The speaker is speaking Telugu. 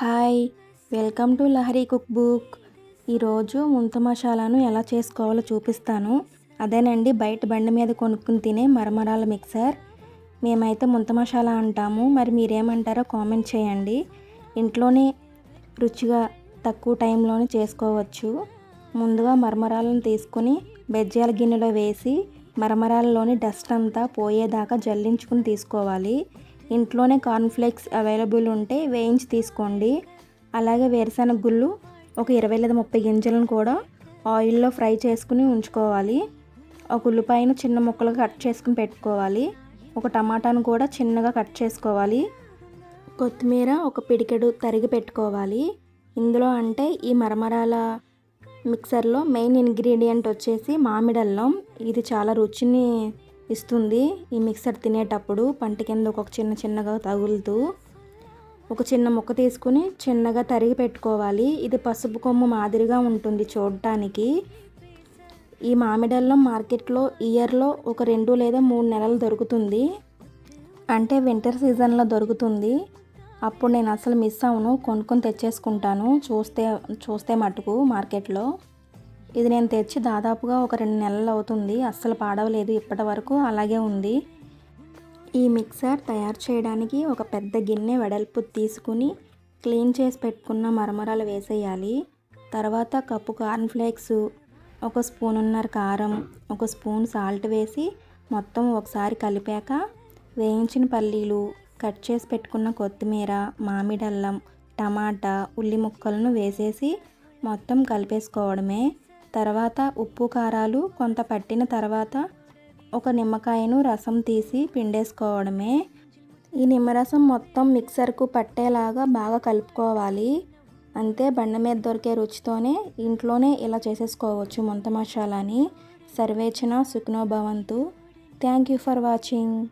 Hi welcome to Lahari cook book. ఈరోజు ముంత మసాలాను ఎలా చేసుకోవాలో చూపిస్తాను. అదేనండి బయట బండి మీద కొనుక్కుని తినే మరమరాల మిక్సర్. మేమైతే ముంత మసాలా అంటాము. మరి మీరేమంటారో కామెంట్ చేయండి. ఇంట్లోనే రుచిగా తక్కువ టైంలోనే చేసుకోవచ్చు. ముందుగా మరమరాలను తీసుకొని బెజ్జాల గిన్నెలో వేసి మరమరాలలోని డస్ట్ అంతా పోయేదాకా జల్లించుకుని తీసుకోవాలి. ఇంట్లోనే కార్న్ఫ్లేక్స్ అవైలబుల్ ఉంటే వేయించి తీసుకోండి. అలాగే వేరుశనగ గుళ్ళు ఒక ఇరవై లేదా ముప్పై గింజలను కూడా ఆయిల్లో ఫ్రై చేసుకుని ఉంచుకోవాలి. ఒక ఉల్లిపాయను చిన్న ముక్కలుగా కట్ చేసుకుని పెట్టుకోవాలి. ఒక టమాటాను కూడా చిన్నగా కట్ చేసుకోవాలి. కొత్తిమీర ఒక పిడికెడు తరిగి పెట్టుకోవాలి. ఇందులో అంటే ఈ మరమరాల మిక్సర్లో మెయిన్ ఇంగ్రీడియంట్ వచ్చేసి మామిడల్లం ఇది చాలా రుచిని ఇస్తుంది. ఈ మిక్సర్ తినేటప్పుడు పంట కింద ఒక చిన్న చిన్నగా తగులుతూ ఒక చిన్న ముక్క తీసుకుని చిన్నగా తరిగి పెట్టుకోవాలి. ఇది పసుపు కొమ్ము మాదిరిగా ఉంటుంది చూడటానికి ఈ మామిడల్లో మార్కెట్లో ఇయర్లో ఒక రెండు లేదా మూడు నెలలు దొరుకుతుంది. అంటే వింటర్ సీజన్లో దొరుకుతుంది. అప్పుడు నేను అసలు మిస్ అవును. కొనుక్కొని తెచ్చేసుకుంటాను. చూస్తే చూస్తే మటుకు మార్కెట్లో. ఇది నేను తెచ్చి దాదాపుగా ఒక రెండు నెలలు అవుతుంది అస్సలు పాడవలేదు ఇప్పటి వరకు అలాగే ఉంది. ఈ మిక్సర్ తయారు చేయడానికి ఒక పెద్ద గిన్నె వెడల్పు తీసుకుని క్లీన్ చేసి పెట్టుకున్న మరమరాలు వేసేయాలి. తర్వాత కప్పు కార్న్ఫ్లేక్స్ ఒక స్పూన్ ఉన్నర కారం ఒక స్పూన్ సాల్ట్ వేసి మొత్తం ఒకసారి కలిపాక వేయించిన పల్లీలు కట్ చేసి పెట్టుకున్న కొత్తిమీర మామిడల్లం టమాటా ఉల్లి ముక్కలను వేసేసి మొత్తం కలిపేసుకోవడమే. తర్వాత ఉప్పు కారాలు కొంత పట్టిన తర్వాత ఒక నిమ్మకాయను రసం తీసి పిండేసుకోవడమే. ఈ నిమ్మరసం మొత్తం మిక్సర్కు పట్టేలాగా బాగా కలుపుకోవాలి. అంతే బండ మీద దొరికే రుచితోనే ఇంట్లోనే ఇలా చేసేసుకోవచ్చు ముంత మసాలాని. సర్వేచన సుఖ్నో భవంతు. Thank you for watching.